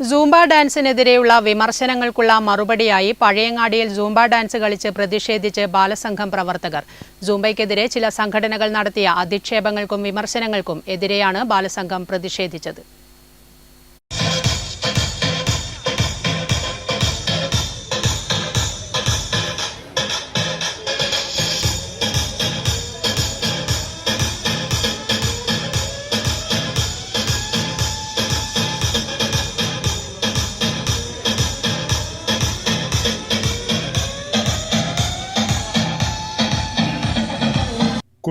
Zumba ഡാൻസിനെതിരെയുള്ള വിമർശനങ്ങൾക്കുള്ള മറുപടിയായി പഴയങ്ങാടിയിൽ Zumba dance കളിച്ച് പ്രതിഷേധിച്ച് ബാലസംഘം പ്രവർത്തകർ. സൂംബയ്ക്കെതിരെ ചില സംഘടനകൾ നടത്തിയ അധിക്ഷേപങ്ങൾക്കും വിമർശനങ്ങൾക്കും എതിരെയാണ് ബാലസംഘം പ്രതിഷേധിച്ചത്.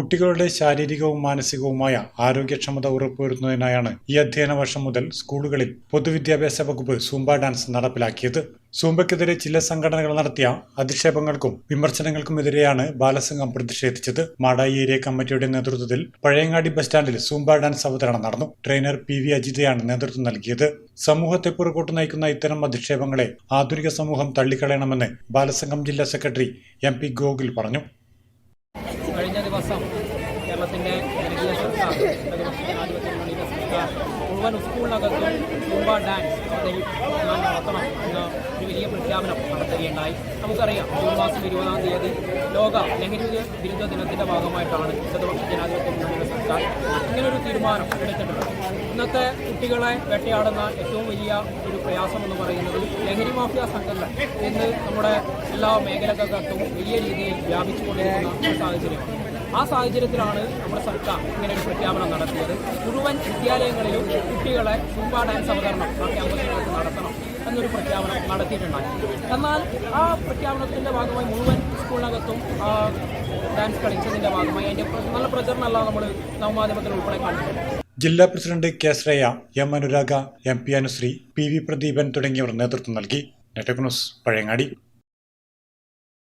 കുട്ടികളുടെ ശാരീരികവും മാനസികവുമായ ആരോഗ്യക്ഷമത ഉറപ്പുവരുത്തുന്നതിനായാണ് ഈ അധ്യയന വർഷം മുതൽ സ്കൂളുകളിൽ പൊതുവിദ്യാഭ്യാസ വകുപ്പ് സൂംബ ഡാൻസ് നടപ്പിലാക്കിയത്. സൂംബയ്ക്കെതിരെ ചില സംഘടനകൾ നടത്തിയ അധിക്ഷേപങ്ങൾക്കും വിമർശനങ്ങൾക്കുമെതിരെയാണ് ബാലസംഘം പ്രതിഷേധിച്ചത്. മാടായി ഏരിയ കമ്മിറ്റിയുടെ നേതൃത്വത്തിൽ പഴയങ്ങാടി ബസ് സ്റ്റാൻഡിൽ സൂംബ ഡാൻസ് അവതരണം നടന്നു. ട്രെയിനർ പി വി അജിതയാണ് നേതൃത്വം നൽകിയത്. സമൂഹത്തെ പുറകോട്ട് നയിക്കുന്ന ഇത്തരം അധിക്ഷേപങ്ങളെ ആധുനിക സമൂഹം തള്ളിക്കളയണമെന്ന് ബാലസംഘം ജില്ലാ സെക്രട്ടറി എം പി ഗോകുൽ പറഞ്ഞു. ദിവസം കേരളത്തിന്റെ ജനകീയ സർക്കാർ ഇടതുപക്ഷ ജനാധിപത്യ മുന്നണിയുടെ സർക്കാർ മുഴുവൻ സ്കൂളിനകത്തും തുമ്പ ഡാൻസ് അവതരിപ്പിക്കാൻ നടത്തണം എന്ന ഒരു വലിയ പ്രഖ്യാപനം നടത്തുകയുണ്ടായി. നമുക്കറിയാം ജൂൺ മാസം ഇരുപതാം തീയതി ലോക ലഹരി വിരുദ്ധ ദിനത്തിന്റെ ഭാഗമായിട്ടാണ് ഇടതുപക്ഷ ജനാധിപത്യ മുന്നണിയുടെ സർക്കാർ ഇങ്ങനൊരു തീരുമാനം എടുത്തിട്ടുള്ളത്. ഇന്നത്തെ കുട്ടികളെ വേട്ടയാടുന്ന ഏറ്റവും വലിയ ഒരു പ്രയാസം എന്ന് പറയുന്നത് ലഹരി മാഫിയ സംഘങ്ങൾ ഇന്ന് നമ്മുടെ എല്ലാ മേഖലകൾക്കകത്തും വലിയ രീതിയിൽ വ്യാപിച്ചുകൊണ്ടിരിക്കുന്ന ഒരു സാഹചര്യം ആ സാഹചര്യത്തിലാണ് നമ്മുടെ സർക്കാർ ഇങ്ങനെ ഒരു പ്രഖ്യാപനം നടത്തിയത്. മുഴുവൻ വിദ്യാലയങ്ങളിലും കുട്ടികളെ സൂംബ ഡാൻസ് അവതരണം ആ നടത്തണം എന്നൊരു പ്രഖ്യാപനം നടത്തിയിട്ടുണ്ടായി എന്നാൽ ആ പ്രഖ്യാപനത്തിന്റെ ഭാഗമായി മുഴുവൻ സ്കൂളിനകത്തും ഡാൻസ് കളിച്ചതിന്റെ ഭാഗമായി അതിന്റെ നല്ല പ്രചരണമല്ല നമ്മൾ നവമാധ്യമത്തിൽ ഉൾപ്പെടെ കണ്ടിട്ടുണ്ട് ജില്ലാ president K Shreya M Anuraga M P Anushree P V Pradeepan തുടങ്ങിയവർ നേതൃത്വം നൽകി. നെറ്റക് ന്യൂസ് പഴയങ്ങാടി.